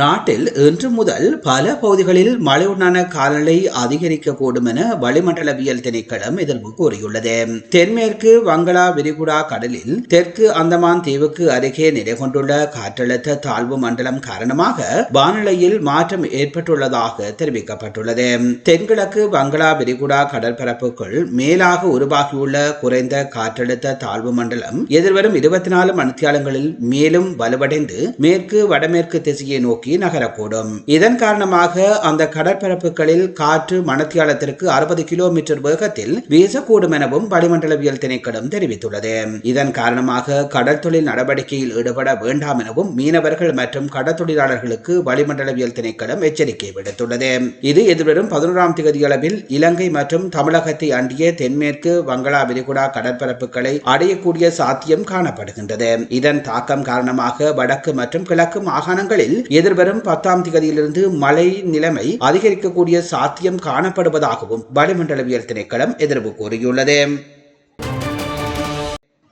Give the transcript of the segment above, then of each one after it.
நாட்டில் இன்று முதல் பல பகுதிகளில் மழையுடனான காலநிலை அதிகரிக்கக்கூடும் என வளிமண்டலவியல் திணைக்களம் எதிர்ப்பு கூறியுள்ளது. தென்மேற்கு வங்களா விரிகுடா கடலில் தெற்கு அந்தமான் தீவுக்கு அருகே நிலை கொண்டுள்ள காற்றழுத்த தாழ்வு மண்டலம் காரணமாக வானிலையில் மாற்றம் ஏற்பட்டுள்ளதாக தெரிவிக்கப்பட்டுள்ளது. தென்கிழக்கு வங்களா விரிகுடா கடற்பரப்புக்குள் மேலாக உருவாகியுள்ள குறைந்த காற்றழுத்த தாழ்வு மண்டலம் எதிர்வரும் இருபத்தி நாலு மணித்தியாலங்களில் மேலும் வலுவடைந்து மேற்கு வடமேற்கு திசையை நோக்கி நோக்கி நகரக்கூடும். இதன் காரணமாக அந்த கடற்பரப்புகளில் காற்று மணத்தியாலத்திற்கு அறுபது கிலோமீட்டர் வேகத்தில் வீசக்கூடும் எனவும் வளிமண்டலவியல் திணைக்களம் தெரிவித்துள்ளது. இதன் காரணமாக கடல் தொழில் நடவடிக்கையில் ஈடுபட வேண்டாம் எனவும் மீனவர்கள் மற்றும் கடற்தொழிலாளர்களுக்கு வளிமண்டலவியல் திணைக்களம் எச்சரிக்கை விடுத்துள்ளது. இது எதிர்வரும் பதினோராம் தேதி அளவில் இலங்கை மற்றும் தமிழகத்தை அண்டிய தென்மேற்கு வங்களா விரிகுடா கடற்பரப்புகளை அடையக்கூடிய சாத்தியம் காணப்படுகின்றது. இதன் தாக்கம் காரணமாக வடக்கு மற்றும் கிழக்கு மாகாணங்களில் எதிர் வரும் பத்தாம் திகதியிலிருந்து மழை நிலைமை அதிகரிக்கக்கூடிய சாத்தியம் காணப்படுவதாகவும் வளிமண்டலவியல் திணைக்களம் எதிர்ப்பு கூறியுள்ளது.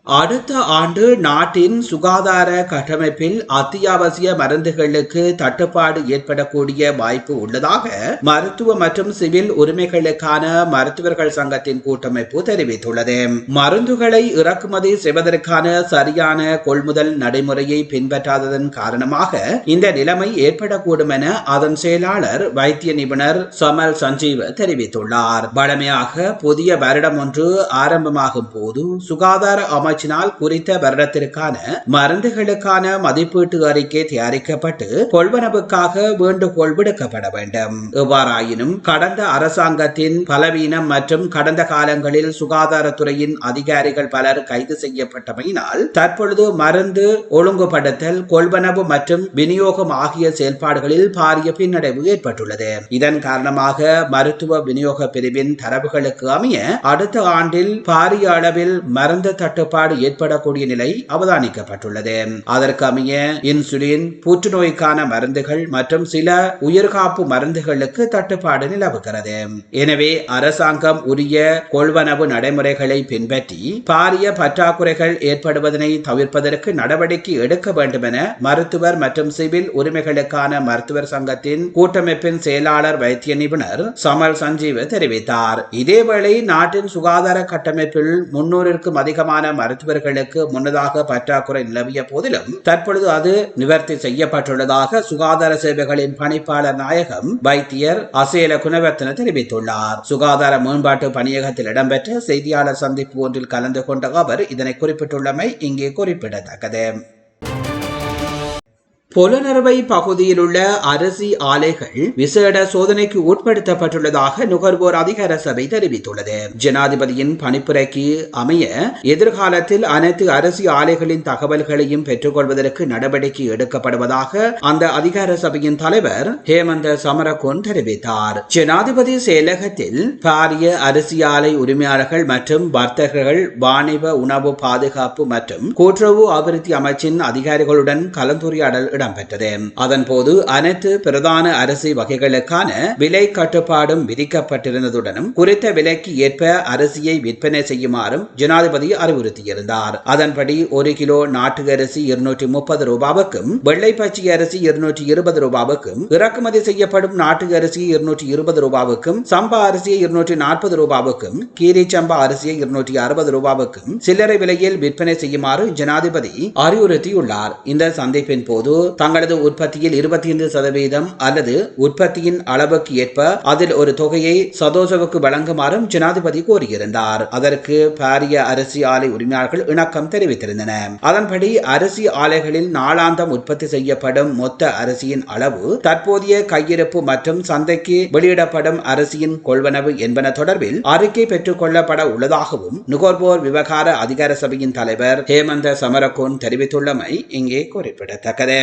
அடுத்த ஆண்டு நாட்டின் சுகாதார கட்டமைப்பில் அத்தியாவசிய மருந்துகளுக்கு தட்டுப்பாடு ஏற்படக்கூடிய வாய்ப்பு உள்ளதாக மருத்துவ மற்றும் சிவில் உரிமைகளுக்கான மருத்துவர்கள் சங்கத்தின் கூட்டமைப்பு தெரிவித்துள்ளது. மருந்துகளை இறக்குமதி செய்வதற்கான சரியான கொள்முதல் நடைமுறையை பின்பற்றாததன் காரணமாக இந்த நிலைமை ஏற்படக்கூடும் என அதன் செயலாளர் வைத்திய நிபுணர் சமல் சஞ்சீவ் தெரிவித்துள்ளார். வழமையாக புதிய வருடம் ஒன்று ஆரம்பமாகும் போது சுகாதார அமைச்சர் அமைச்சினால் குறித்த வருடத்திற்கான மருந்துகளுக்கான மதிப்பீட்டு அறிக்கை தயாரிக்கப்பட்டு கொள்வனவுக்காக வேண்டுகோள் விடுக்கப்பட வேண்டும். எவ்வாறாயினும் கடந்த அரசாங்கத்தின் பலவீனம் மற்றும் கடந்த காலங்களில் சுகாதாரத்துறையின் அதிகாரிகள் பலர் கைது செய்யப்பட்டமையினால் தற்பொழுது மருந்து ஒழுங்குபடுத்தல் கொள்வனவு மற்றும் விநியோகம் ஆகிய செயல்பாடுகளில் பாரிய பின்னடைவு ஏற்பட்டுள்ளது. இதன் காரணமாக மருத்துவ விநியோக பிரிவின் தரவுகளுக்கு அமைய அடுத்த ஆண்டில் பாரிய அளவில் மருந்து தட்டுப்பாடு குறைபாடு ஏற்படக்கூடிய நிலை அவதானிக்கப்பட்டுள்ளது. அதற்கு அமைய இன்சுலின் புற்றுநோய்க்கான மருந்துகள் மற்றும் சில உயிர்காப்பு மருந்துகளுக்கு தட்டுப்பாடு நிலவுகிறது. எனவே அரசாங்கம் உரிய கொள்வனவு நடைமுறைகளை பின்பற்றி பாரிய பற்றாக்குறைகள் ஏற்படுவதனை தவிர்ப்பதற்கு நடவடிக்கை எடுக்க வேண்டும் என மருத்துவர் மற்றும் சிவில் உரிமைகளுக்கான மருத்துவர் சங்கத்தின் கூட்டமைப்பின் செயலாளர் வைத்திய நிபுணர் சமல் சஞ்சீவ் தெரிவித்தார். இதேவேளை நாட்டின் சுகாதார கட்டமைப்பில் முன்னூறுக்கும் அதிகமான மருத்துவர்களுக்கு முன்னதாக பற்றாக்குறை நிலவிய போதிலும் தற்பொழுது அது நிவர்த்தி செய்யப்பட்டுள்ளதாக சுகாதார சேவைகளின் பணிப்பாளர் நாயகம் வைத்தியர் அசேல குணவர்த்தன தெரிவித்துள்ளார். சுகாதார மேம்பாட்டு பணியகத்தில் இடம்பெற்ற செய்தியாளர் சந்திப்பு ஒன்றில் கலந்து கொண்ட அவர் இதனை குறிப்பிட்டுள்ளமை இங்கே குறிப்பிடத்தக்கது. புலனறுவை பகுதியில் உள்ள அரிசி ஆலைகள் விசேட சோதனைக்கு உட்படுத்தப்பட்டுள்ளதாக நுகர்வோர் அதிகார சபை தெரிவித்துள்ளது. ஜனாதிபதியின் பணிப்புரைக்கு அமைய எதிர்காலத்தில் அனைத்து அரிசி ஆலைகளின் தகவல்களையும் பெற்றுக்கொள்வதற்கு நடவடிக்கை எடுக்கப்படுவதாக அந்த அதிகார சபையின் தலைவர் ஹேமந்த சமரகோன் தெரிவித்தார். ஜனாதிபதி செயலகத்தில் பாரிய அரிசி ஆலை உரிமையாளர்கள் மற்றும் வர்த்தகர்கள் வாணிப உணவு பாதுகாப்பு மற்றும் கூட்டுறவு அபிவிருத்தி அமைச்சின் அதிகாரிகளுடன் கலந்துரையாடல் இடம்பெற்றது. அதன் போது அனைத்து பிரதான அரிசி வகைகளுக்கான விலை கட்டுப்பாடும் விதிக்கப்பட்டிருந்ததுடனும் குறித்த விலைக்கு ஏற்ப அரிசியை விற்பனை செய்யுமாறும் ஜனாதிபதி அறிவுறுத்தியிருந்தார். அதன்படி ஒரு கிலோ நாட்டு அரிசி இருநூற்றி முப்பது ரூபாவுக்கும் வெள்ளை பச்சை அரிசி இருநூற்றி இருபது ரூபாவுக்கும் இறக்குமதி செய்யப்படும் நாட்டு அரிசி இருநூற்றி இருபது ரூபாவுக்கும் சம்பா அரிசியை இருநூற்றி நாற்பது ரூபாவுக்கும் கீரி சம்பா அரிசியை இருநூற்றி அறுபது ரூபாவுக்கும் சில்லறை விலையில் விற்பனை செய்யுமாறு ஜனாதிபதி அறிவுறுத்தியுள்ளார். இந்த சந்திப்பின் போது தங்களது உற்பத்தியில் இருபத்தி ஐந்து சதவீதம் அல்லது உற்பத்தியின் அளவுக்கு ஏற்ப அதில் ஒரு தொகையை சதோசவுக்கு வழங்குமாறும் ஜனாதிபதி கோரியிருந்தார். அதற்கு பாரிய அரிசி ஆலை உரிமையாளர்கள் இணக்கம் தெரிவித்திருந்தன. அதன்படி அரிசி ஆலைகளில் நாளாந்தம் உற்பத்தி செய்யப்படும் மொத்த அரிசியின் அளவு தற்போதைய கையிருப்பு மற்றும் சந்தைக்கு வெளியிடப்படும் அரிசியின் கொள்வனவு என்பன தொடர்பில் அறிக்கை பெற்றுக் கொள்ளப்பட உள்ளதாகவும் நுகர்வோர் விவகார அதிகார சபையின் தலைவர் ஹேமந்த சமரகோன் தெரிவித்துள்ளமை இங்கே குறிப்பிடத்தக்கது.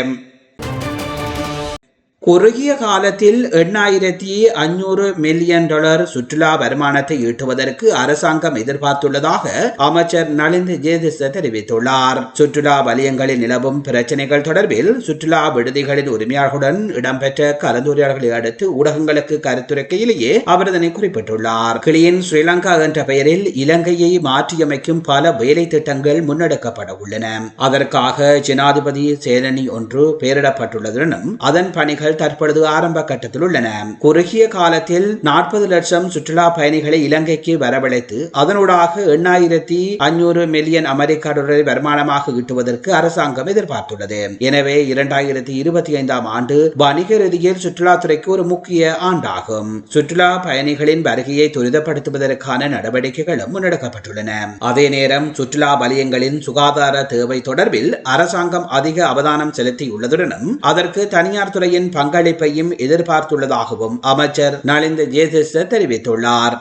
குறுகிய காலத்தில் எண்ணாயிரத்தி அஞ்சூறு மில்லியன் டாலர் சுற்றுலா வருமானத்தை ஈட்டுவதற்கு அரசாங்கம் எதிர்பார்த்துள்ளதாக அமைச்சர் நலிந்த் ஜேதிச தெரிவித்துள்ளார். சுற்றுலா வலயங்களில் நிலவும் பிரச்சனைகள் தொடர்பில் சுற்றுலா விடுதிகளின் உரிமையாளர்களுடன் இடம்பெற்ற கலந்துரையாடல்களை அடுத்து ஊடகங்களுக்கு கருத்துரைக்கையிலேயே அவர் இதனை குறிப்பிட்டுள்ளார். கிளியின் ஸ்ரீலங்கா என்ற பெயரில் இலங்கையை மாற்றியமைக்கும் பல வேலை திட்டங்கள் முன்னெடுக்கப்பட உள்ளன. அதற்காக ஜனாதிபதி சேரணி ஒன்று பெயரிடப்பட்டுள்ளதுடனும் அதன் பணிகள் தற்பொழுது ஆரம்ப கட்டத்தில் உள்ளன. குறுகிய காலத்தில் நாற்பது லட்சம் சுற்றுலா பயணிகளை இலங்கைக்கு வரவழைத்து அதனூடாக எண்ணாயிரத்தி அஞ்சூறு மில்லியன் அமெரிக்க டாலரை வருமானமாக ஈட்டுவதற்கு அரசாங்கம் எதிர்பார்த்துள்ளது. எனவே இரண்டாயிரத்தி இருபத்தி ஐந்தாம் ஆண்டு வணிக ரீதியில் சுற்றுலாத்துறைக்கு ஒரு முக்கிய ஆண்டாகும். சுற்றுலா பயணிகளின் வருகையை துரிதப்படுத்துவதற்கான நடவடிக்கைகளும் முன்னெடுக்கப்பட்டுள்ளன. அதே நேரம் சுற்றுலா வலயங்களின் சுகாதார தேவை தொடர்பில் அரசாங்கம் அதிக அவதானம் செலுத்தியுள்ளதுடனும் அதற்கு தனியார் துறையின் பங்களிப்பையும் எதிர்பார்த்துள்ளதாகவும் அமைச்சர் நலிந்த ஜேசிஸ்டர் தெரிவித்துள்ளார்.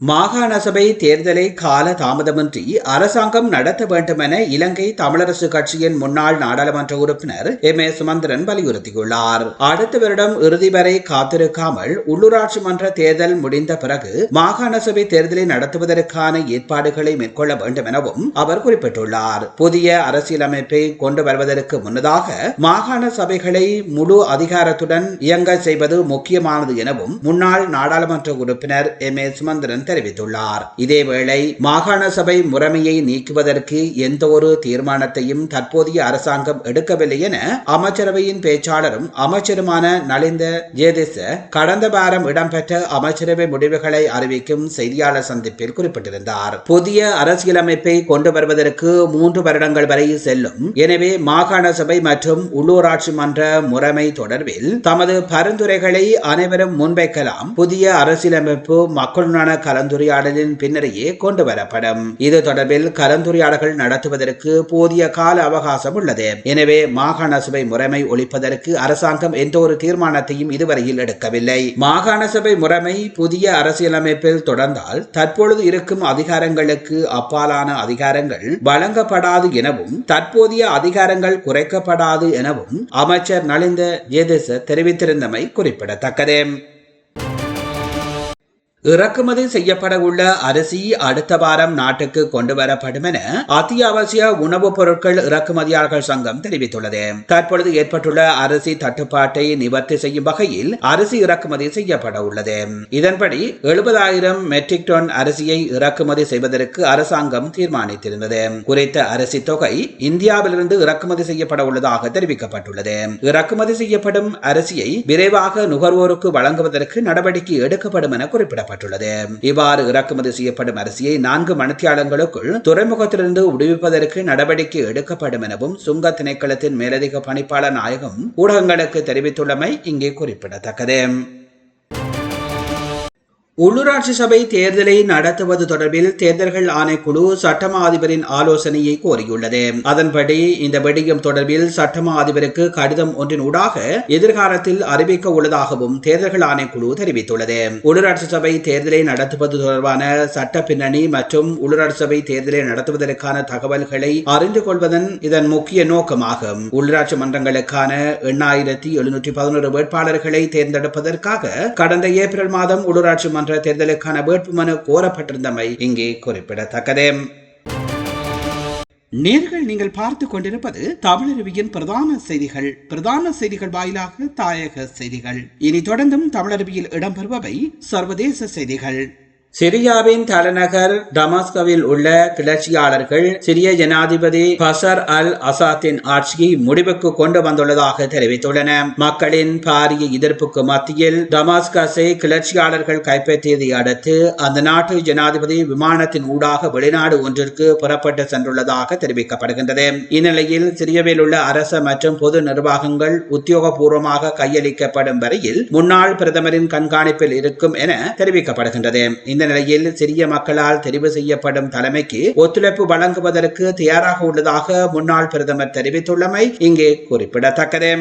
மாகாண சபை தேர்தலை கால தாமதமின்றி அரசாங்கம் நடத்த வேண்டும் என இலங்கை தமிழரசு கட்சியின் முன்னாள் நாடாளுமன்ற உறுப்பினர் எம். ஏ. சுமந்திரன் வலியுறுத்தியுள்ளார். அடுத்த வருடம் இறுதி வரை காத்திருக்காமல் உள்ளூராட்சி மன்ற தேர்தல் முடிந்த பிறகு மாகாண சபை தேர்தலை நடத்துவதற்கான ஏற்பாடுகளை மேற்கொள்ள வேண்டும் எனவும் அவர் குறிப்பிட்டுள்ளார். புதிய அரசியலமைப்பை கொண்டு வருவதற்கு முன்னதாக மாகாண சபைகளை முழு அதிகாரத்துடன் இயங்க செய்வது முக்கியமானது எனவும் முன்னாள் நாடாளுமன்ற உறுப்பினர் எம். ஏ. சுமந்திரன் தெரிவித்துள்ளார். இதேவேளை மாகாண சபை முறைமையை நீக்குவதற்கு எந்த ஒரு தீர்மானத்தையும் தற்போதைய அரசாங்கம் எடுக்கவில்லை என அமைச்சரவையின் பேச்சாளரும் அமைச்சருமான நலிந்த ஜேதிச கடந்த வாரம் இடம்பெற்ற அமைச்சரவை முடிவுகளை அறிவிக்கும் செய்தியாளர் சந்திப்பில் குறிப்பிட்டிருந்தார். புதிய அரசியலமைப்பை கொண்டு வருவதற்கு மூன்று வருடங்கள் வரை செல்லும். எனவே மாகாண சபை மற்றும் உள்ளூராட்சி மன்ற முறைமை தொடர்பில் தமது பரிந்துரைகளை அனைவரும் முன்வைக்கலாம். புதிய அரசியலமைப்பு மக்களுடனான கலந்துரையாடலின் பின்னரையே கொண்டு வரப்படும். இது தொடர்பில் கலந்துரையாடல்கள் நடத்துவதற்கு போதிய கால அவகாசம் உள்ளது. எனவே மாகாண சபை முறைமை ஒழிப்பதற்கு அரசாங்கம் எந்த ஒரு தீர்மானத்தையும் இதுவரையில் எடுக்கவில்லை. மாகாண சபை முறைமை புதிய அரசியலமைப்பில் தொடர்ந்தால் தற்பொழுது இருக்கும் அதிகாரங்களுக்கு அப்பாலான அதிகாரங்கள் வழங்கப்படாது எனவும் தற்போதைய அதிகாரங்கள் குறைக்கப்படாது எனவும் அமைச்சர் நலிந்த ஜேதேச தெரிவித்திருந்தமை குறிப்பிடத்தக்கது. இறக்குமதி செய்யப்பட உள்ள அரிசி அடுத்த வாரம் நாட்டுக்கு கொண்டு வரப்படும் என அத்தியாவசிய உணவுப் பொருட்கள் இறக்குமதியாளர்கள் சங்கம் தெரிவித்துள்ளது. தற்பொழுது ஏற்பட்டுள்ள அரிசி தட்டுப்பாட்டை நிவர்த்தி செய்யும் வகையில் அரிசி இறக்குமதி செய்யப்பட உள்ளது. இதன்படி எழுபதாயிரம் மெட்ரிக் டன் அரிசியை இறக்குமதி செய்வதற்கு அரசாங்கம் தீர்மானித்திருந்தது. குறித்த அரிசி தொகை இந்தியாவிலிருந்து இறக்குமதி செய்யப்பட உள்ளதாக தெரிவிக்கப்பட்டுள்ளது. இறக்குமதி செய்யப்படும் அரிசியை விரைவாக நுகர்வோருக்கு வழங்குவதற்கு நடவடிக்கை எடுக்கப்படும் என குறிப்பிடப்பட்டது தெரிவிக்கப்பட்டுள்ளது இவ்வாறு இறக்குமதி செய்யப்படும் அரிசியை நான்கு மணித்தியாலங்களுக்குள் துறைமுகத்திலிருந்து விடுவிப்பதற்கு நடவடிக்கை எடுக்கப்படும் எனவும் சுங்க திணைக்களத்தின் மேலதிக பணிப்பாளர் நாயகம் ஊடகங்களுக்கு தெரிவித்துள்ளமை இங்கே குறிப்பிடத்தக்கது. உள்ளூராட்சி சபை தேர்தலை நடத்துவது தொடர்பில் தேர்தல்கள் ஆணைக்குழு சட்டமா அதிபரின் ஆலோசனையை கோரியுள்ளது. அதன்படி இந்த விடயம் தொடர்பில் சட்டமா அதிபருக்கு கடிதம் ஒன்றின் ஊடாக எதிர்காலத்தில் அறிவிக்க உள்ளதாகவும் தேர்தல்கள் ஆணைக்குழு தெரிவித்துள்ளது. உள்ளூராட்சி சபை தேர்தலை நடத்துவது தொடர்பான சட்ட பின்னணி மற்றும் உள்ளூராட்சி சபை தேர்தலை நடத்துவதற்கான தகவல்களை அறிந்து கொள்வதன் இதன் முக்கிய நோக்கமாகும். உள்ளூராட்சி மன்றங்களுக்கான எண்ணாயிரத்தி எழுநூற்றி பதினோரு வேட்பாளர்களை தேர்ந்தெடுப்பதற்காக கடந்த ஏப்ரல் மாதம் உள்ளூராட்சி மன்ற தேர்தலுக்கான வேட்புமனு கோரப்பட்டிருந்தமை இங்கே குறிப்பிடத்தக்கது. நேர்கள் நீங்கள் பார்த்து கொண்டிருப்பது தமிழருவியின் பிரதான செய்திகள். பிரதான செய்திகள் வாயிலாக தாயக செய்திகள். இனி தொடர்ந்தும் தமிழருவியில் இடம்பெறுபவை சர்வதேச செய்திகள். சிரியாவின் தலைநகர் டமாஸ்கவில் உள்ள கிளர்ச்சியாளர்கள் சிரிய ஜனாதிபதி பசர் அல் அசாத்தின் ஆட்சியை முடிவுக்கு கொண்டு வந்துள்ளதாக தெரிவித்துள்ளன. மக்களின் பாரிய எதிர்ப்புக்கு மத்தியில் டமாஸ்கஸை கிளர்ச்சியாளர்கள் கைப்பற்றியதை அடுத்து அந்த நாட்டு ஜனாதிபதி விமானத்தின் ஊடாக வெளிநாடு ஒன்றிற்கு புறப்பட்டு சென்றுள்ளதாக தெரிவிக்கப்படுகின்றது. இந்நிலையில் சிரியாவில் உள்ள அரச மற்றும் பொது நிர்வாகங்கள் உத்தியோகபூர்வமாக கையளிக்கப்படும் வரையில் முன்னாள் பிரதமரின் கண்காணிப்பில் இருக்கும் என தெரிவிக்கப்படுகின்றது. இந்த நிலையில் சிறிய மக்களால் தெரிவு செய்யப்படும் தலைமைக்கு ஒத்துழைப்பு வழங்குவதற்கு தயாராக உள்ளதாக முன்னாள் பிரதமர் தெரிவித்துள்ளமை இங்கே குறிப்பிடத்தக்கது.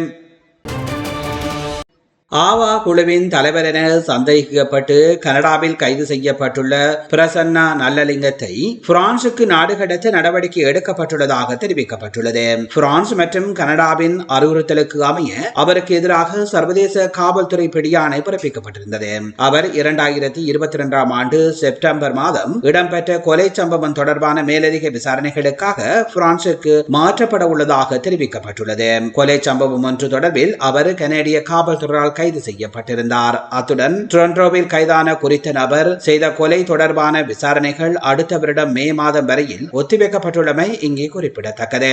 ஆவா குழுவின் தலைவர் என சந்தேகிக்கப்பட்டு கனடாவில் கைது செய்யப்பட்டுள்ள பிரசன்னா நல்லலிங்கத்தை பிரான்சுக்கு நாடு கடத்த நடவடிக்கை எடுக்கப்பட்டுள்ளதாக தெரிவிக்கப்பட்டுள்ளது. பிரான்ஸ் மற்றும் கனடாவின் அறிவுறுத்தலுக்கு அமைய அவருக்கு எதிராக சர்வதேச காவல்துறை பிடியாணை பிறப்பிக்கப்பட்டிருந்தது. அவர் இரண்டாயிரத்தி இருபத்தி இரண்டாம் ஆண்டு செப்டம்பர் மாதம் இடம்பெற்ற கொலை சம்பவம் தொடர்பான மேலதிக விசாரணைகளுக்காக பிரான்சுக்கு மாற்றப்பட உள்ளதாக தெரிவிக்கப்பட்டுள்ளது. கொலை சம்பவம் ஒன்று தொடர்பில் அவர் கனேடிய காவல்துறையால் கைது செய்யப்பட்டிருந்தார். அத்துடன் டொரண்டோவில் கைதான குறித்த நபர் செய்த கொலை தொடர்பான விசாரணைகள் அடுத்த வருடம் மே மாதம் வரையில் ஒத்திவைக்கப்பட்டுள்ளமை இங்கே குறிப்பிடத்தக்கது.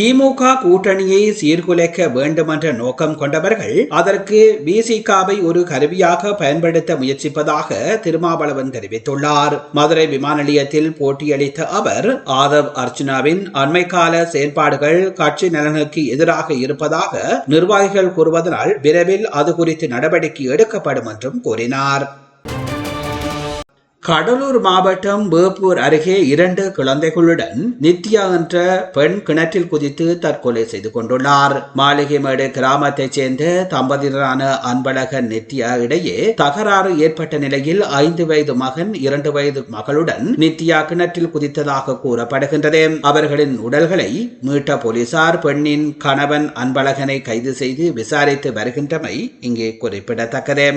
திமுக கூட்டணியை சீர்குலைக்க வேண்டுமென்ற நோக்கம் கொண்டவர்கள் அதற்கு விசிகாவை ஒரு கருவியாக பயன்படுத்த முயற்சிப்பதாக திருமாவளவன் தெரிவித்துள்ளார். மதுரை விமான நிலையத்தில் போட்டியளித்த அவர் ஆதவ் அர்ச்சுனாவின் அண்மைக்கால செயல்பாடுகள் கட்சி நலனுக்கு எதிராக இருப்பதாக நிர்வாகிகள் கூறுவதனால் விரைவில் அது குறித்து நடவடிக்கை எடுக்கப்படும் என்றும் கூறினார். கடலூர் மாவட்டம் வேப்பூர் அருகே இரண்டு குழந்தைகளுடன் நித்யா என்ற பெண் கிணற்றில் குதித்து தற்கொலை செய்து கொண்டுள்ளார். மாளிகைமேடு கிராமத்தைச் சேர்ந்த தம்பதியரான அன்பழகன் நித்யா இடையே தகராறு ஏற்பட்ட நிலையில் ஐந்து வயது மகன் இரண்டு வயது மகளுடன் நித்யா கிணற்றில் குதித்ததாக கூறப்படுகின்றது. அவர்களின் உடல்களை மீட்ட போலீசார் பெண்ணின் கணவன் அன்பழகனை கைது செய்து விசாரித்து வருகின்றமை இங்கே குறிப்பிடத்தக்கது.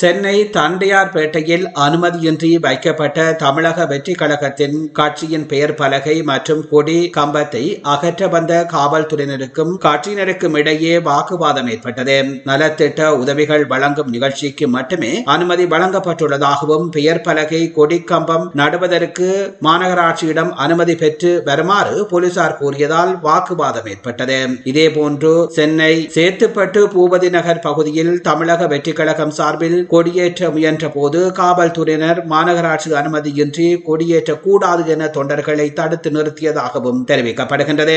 சென்னை தண்டையார்பேட்டையில் அனுமதியின்றி வைக்கப்பட்ட தமிழக வெற்றி கழகத்தின் கட்சியின் பெயர் பலகை மற்றும் கொடி கம்பத்தை அகற்ற வந்த காவல்துறையினருக்கும் கட்சியினருக்கும் இடையே வாக்குவாதம் ஏற்பட்டது. நலத்திட்ட உதவிகள் வழங்கும் நிகழ்ச்சிக்கு மட்டுமே அனுமதி வழங்கப்பட்டுள்ளதாகவும் பெயர் பலகை கொடி கம்பம் நடுவதற்கு மாநகராட்சியிடம் அனுமதி பெற்று வருமாறு போலீசார் கூறியதால் வாக்குவாதம் ஏற்பட்டது. இதேபோன்று சென்னை சேத்துப்பட்டு பூபதி நகர் பகுதியில் தமிழக வெற்றி கழகம் சார்பில் கொடியேற்ற முயன்றபோது காவல்துறையினர் மாநகராட்சி அனுமதியின்றி கொடியேற்றக்கூடாது என தொண்டர்களை தடுத்து நிறுத்தியதாகவும் தெரிவிக்கப்படுகின்றது.